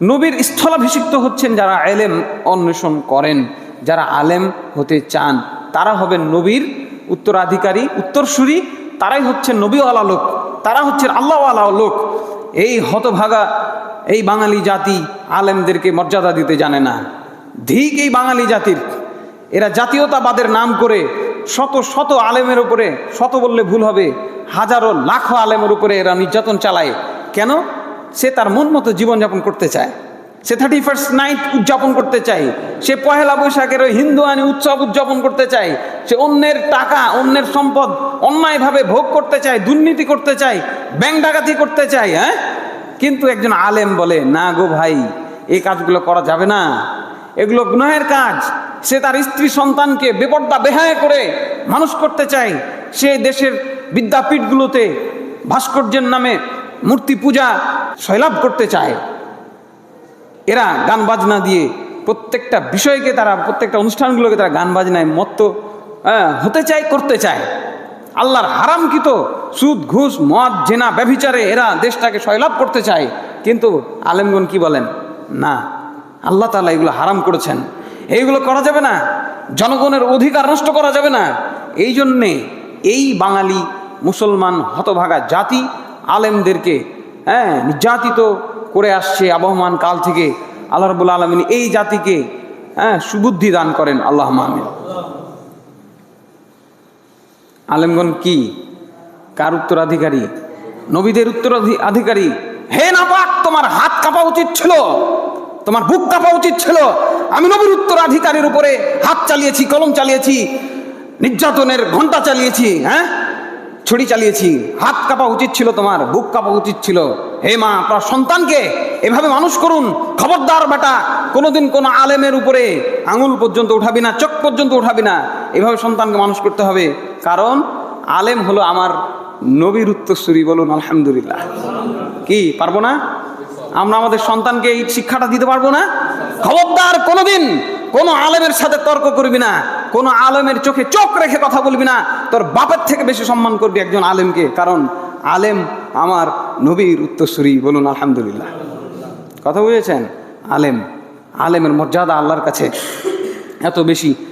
নবীর স্থলাভিষিক্ত হচ্ছেন যারা আলেম অন্বেষণ করেন, যারা আলেম হতে চান, তারা হবেন নবীর উত্তরাধিকারী, উত্তরসূরি, তারাই হচ্ছেন নবীওয়ালা লোক, তারা হচ্ছেন আল্লাহওয়ালা লোক। এই হতভাগা, এই বাঙালি জাতি আলেমদেরকে মর্যাদা দিতে জানে না। ধিক এই বাঙালি জাতির। এরা জাতীয়তাবাদের নাম করে শত শত আলেমের উপরে, শত বললে ভুল হবে, হাজারো লাখো আলেমের উপরে এরা নির্যাতন চালায়। কেন? সে তার মন মতো জীবনযাপন করতে চায়। সে থার্টি ফার্স্ট নাইট উদযাপন করতে চায়। সে পহেলা বৈশাখের ওই হিন্দু আনি উৎসব উদযাপন করতে চায়। সে অন্যের টাকা, অন্যের সম্পদ অন্যায়ভাবে ভোগ করতে চায়, দুর্নীতি করতে চায়, ব্যাংক ডাকাতি করতে চায় হ্যাঁ? কিন্তু একজন আলেম বলে, না গো ভাই এই কাজগুলো করা যাবে না। এগুলো গুনাহের কাজ। সে তার স্ত্রী সন্তানকে বেপর্দা, বেহায় করে মানুষ করতে চায়। সে দেশের বিদ্যাপীঠগুলোতে ভাস্কর্যের নামে মূর্তি পূজা সয়লাভ করতে চায়। এরা গান বাজনা দিয়ে প্রত্যেকটা বিষয়কে তারা প্রত্যেকটা অনুষ্ঠানগুলোকে তারা গান বাজনায় মত্ত হ্যাঁ, হতে চায় করতে চায়। আল্লাহর হারামকৃত সুদ ঘুষ মদ জেনা ব্যভিচারে এরা দেশটাকে সয়লাভ করতে চায়। কিন্তু আলেমগন কি বলেন? না আল্লাহ তালা এগুলো হারাম করেছেন। এইগুলো করা যাবে না। জনগণের অধিকার নষ্ট করা যাবে না। এই জন্যে এই বাঙালি মুসলমান হতভাগা জাতি আলেমদেরকে হ্যাঁ নির্যাতিত করে আসছে আবহমান কাল থেকে। আল্লাহ রবুল্লা আলমিন এই জাতিকে হ্যাঁ সুবুদ্ধি দান করেন। আল্লাহ মাহমিন আলেমগণ কি? কার উত্তরাধিকারী? নবীদের উত্তরাধিকারী হে নাপাক, তোমার হাত কাঁপা উচিত ছিল। তোমার বুক কাঁপা উচিত ছিল। আমি নবীর উত্তরাধিকারীর উপরে হাত চালিয়েছি, কলম চালিয়েছি, নির্যাতনের ঘণ্টা চালিয়েছি হ্যাঁ? ছড়ি চালিয়েছি। হাত কাঁপা উচিত ছিল তোমার, বুক কাঁপা উচিত ছিল। হে মা, আপনার সন্তানকে এভাবে মানুষ করুন। খবরদার বেটা, কোনোদিন কোনো আলেমের উপরে আঙুল পর্যন্ত উঠাবি না, চোখ পর্যন্ত উঠাবি না। এভাবে সন্তানকে মানুষ করতে হবে। কারণ আলেম হলো আমার নবীর উত্তরসূরি বলুন, আলহামদুলিল্লাহ। কি, পারব না? আমরা আমাদের সন্তানকে এই শিক্ষাটা দিতে পারব না? খবরদার কোনোদিন কোনো আলেমের সাথে তর্ক করবি না। কোনো আলেমের চোখে চোখ রেখে কথা বলবি না, তোর বাপের থেকে বেশি সম্মান করবি একজন আলেমকে। কারণ আলেম আমার নবীর উত্তরসূরি, বলুন আলহামদুলিল্লাহ। কথা বুঝেছেন? আলেম, আলেমের মর্যাদা আল্লাহর কাছে এত বেশি।